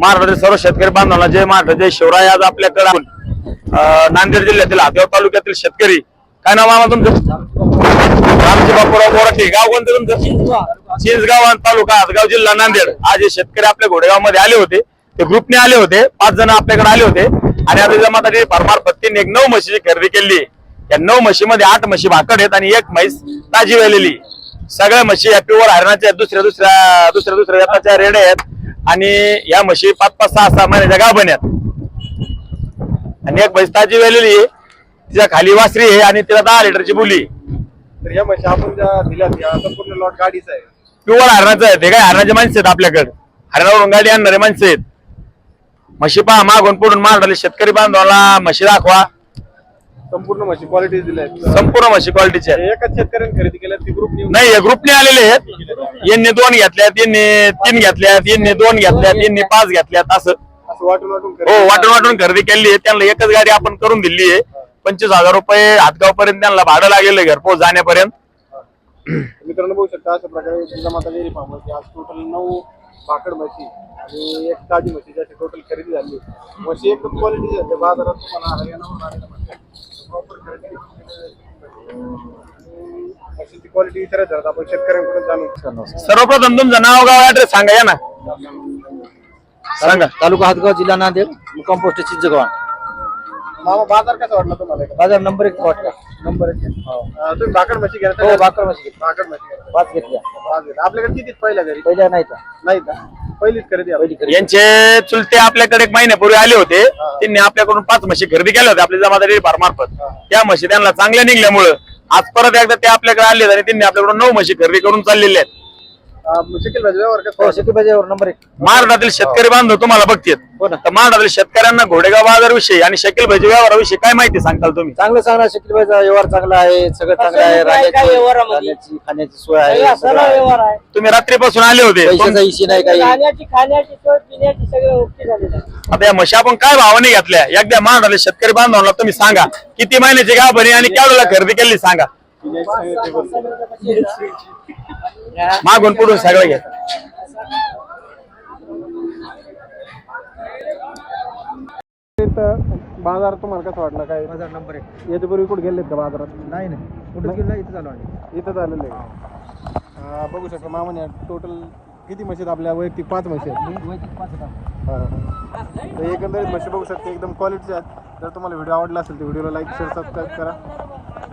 महाराष्ट्रातील सर्व शेतकरी बांधवांना जय महाराष्ट्र जय शिवराय. आज आपल्याकडे नांदेड जिल्ह्यातील हातगाव तालुक्यातील शेतकरी. काय नाव मामा तुमचं? रामजी बापूराव बोराटे. गाव कोणतं तुमचं? चिंचगाव आणि तालुका हातगाव जिल्हा नांदेड. आज हे शेतकरी आपल्या घोडेगावमध्ये आले होते. ते ग्रुपने आले होते. पाच जण आपल्याकडे आले होते. आणि आता जमा भरमार फार्मार एक नऊ म्हशीची खरेदी केली या नऊ म्हशीमध्ये आठ म्हशी भाकड आहेत आणि एक म्हैस ताजी वेलेली सगळ्या म्हशी या प्युअर हरणाच्या दुसऱ्या दुसऱ्या दुसऱ्या दुसऱ्या रेड्या आहेत. आणि या म्हशी पाच पाच सहा सहा महिन्याच्या गाभण आहेत आणि एक म्हैस ताजी वेलेली आहे. तिच्या खाली वासरी आहे आणि तिला दहा लिटरची बुली तर या म्हशी आपण ज्या दिल्यात या संपूर्ण लॉट गाडीचा आहे. प्युअर हरणाचं आहे. ते काय हरणाचे माणसं आहेत आपल्याकडे. हरणावरून गाडी आणणारे माणसं आहेत. म्हशी पहा मागून पुढून मारडाले शेतकरी बांधवाला म्हशी दाखवा. संपूर्ण म्हशी क्वालिटी दिल्या आहेत संपूर्ण म्हशी क्वालिटीचे आहेत. एकाच शेतकऱ्याने खरेदी केल्या ती ग्रुप नाही हे ग्रुपने आलेले आहेत. यांनी दोन घेतल्यात यांनी तीन घेतल्यात यांनी दोन घेतल्यात यांनी पाच घेतल्यात असं. असं वाटून वाटून हो वाटून वाटून खरेदी केली आहे. त्यांना एकच गाडी आपण करून दिली आहे. पंचवीस हजार रुपये हातगाव पर्यंत त्यांना भाडं लागलेलं आहे घरपोच जाण्यापर्यंत. मित्रांनो बघू शकता अशा प्रकारे जिजामाता डेअरी फार्म आज टोटल नऊ भाकड म्हशी आणि एक ताजी म्हशी ज्याची टोटल खरेदी झाली म्हशी एकदम क्वालिटी बाजारात तुम्हाला हरियाणावरून आलेल्या म्हशी प्रॉपर खरेदी म्हशीची क्वालिटी तर आपण शेतकऱ्यांकडून जाणून सर्वप्रथम तुमचं नाव गाव ऍड्रेस सांगा या ना. सांगा. तालुका हातगाव जिल्हा नांदेड मुक्काम पोस्ट चिंचगव्हाण मामा बाजार कसा वाटला तुम्हाला? बाजार नंबर एक वाटला. नंबर एक. अं, तुम्ही भाकड म्हशी घ्या हो भाकर म्हशी घेतली. भाकड म्हशी घ्या. पाच घेतल्या पाच घेतल्या. आपल्याकडे किती पहिल्या घरी? पहिल्या नाही का नाही का? पहिलीच खरेदी. पहिली खरेदी. यांचे चुलते आपल्याकडे एक महिन्यापूर्वी आले होते. त्यांनी आपल्याकडून पाच म्हशी खरेदी केल्या होत्या आपल्या जमादारी फार मार्फत त्या म्हशी त्यांना चांगल्या निघल्यामुळं आज परत एकदा ते आपल्याकडे आले आणि त्यांनी आपल्याकडून नऊ म्हशी खरेदी करून चाललेले आहेत. नंबर एक. महाराष्ट्रातील शेतकरी बांधव तुम्हाला. तर महाराष्ट्रातील शेतकऱ्यांना घोडेगाव बाजार विषयी आणि शकील भाजी व्यवहाराविषयी काय माहिती सांगताल तुम्ही? चांगलं चांगला शेती बाजार व्यवहार चांगला आहे सगळं चांगलं आहे राहण्याची राहण्याची खाण्याची सोय आहे. तुम्ही रात्रीपासून आले होते. पैशाचा नाही काही. खाण्याची खाण्याची सोय पिण्याची सगळं ओके झालेलं आहे. आता या म्हशी आपण काय भावाने घेतल्या? एकदा महाराष्ट्रातील शेतकरी बांधवांना तुम्ही सांगा. किती महिन्याची गाव बनी आणि केवढ्याला खरेदी केली सांगा. मागून पुढून सगळं बाजार तुम्हाला कसं वाटलं काय? बाजार नंबर एक. याच्यापूर्वी कुठे गेलेत का बाजारात? नाही नाही. कुठं गेलं इथं झालो आणि इथं झालेलं आहे. अं, बघू शकता मामाने टोटल किती म्हशी आहेत आपल्या? वैयक्तिक पाच म्हशी आहेत. हा, हा. तर एकंदरीत म्हशी बघू शकता एकदम क्वालिटीच्या आहेत. जर तुम्हाला व्हिडिओ आवडला असेल तर व्हिडिओला लाईक शेअर सबस्क्राईब करा.